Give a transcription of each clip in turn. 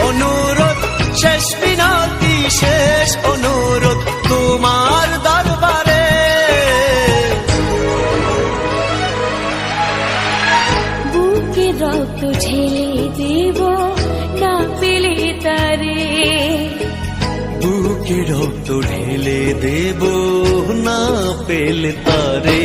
অনুরোধ শেষ মিনতি শেষ অনুরোধ তোমার দরবারে। বুকে রক্ত ঢেলে দেব না পেলে তারে। বুকে রক্ত ঢেলে দেব না পেলে তারে।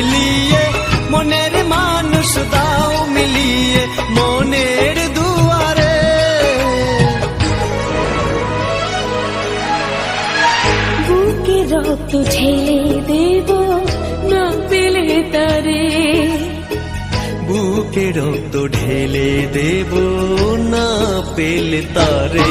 মিলিয়ে মনের মানুষ দাও মিলিয়ে মনের দুয়ারে বুকে রক্ত ঢেলে দেব না পেলে তারে বুকে রক্ত ঢেলে দেব না পেলে তারে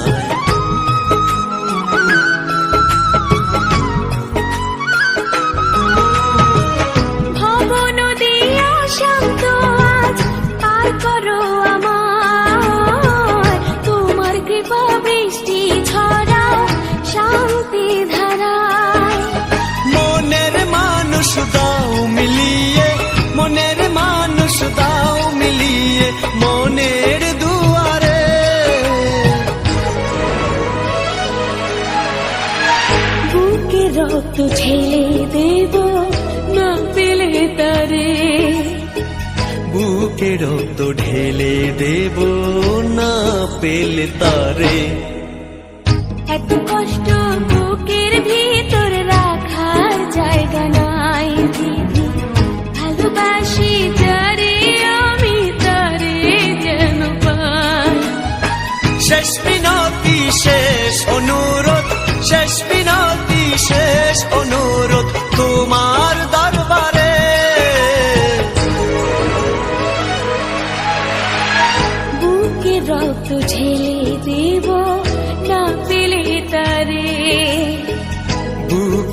দাও মিলিয়ে মনের মানুষ দাও মিলিয়ে মনের দুয়ারে। বুকে রক্ত ঢেলে দেব না পেলে তারে। বুকে রক্ত ঢেলে দেব না পেলে তারে। ভালোবাসি যারে আমি তারে যেন পাই। শেষ মিনতি শেষ অনুরোধ শেষ মিনতি শেষ অনুরোধ।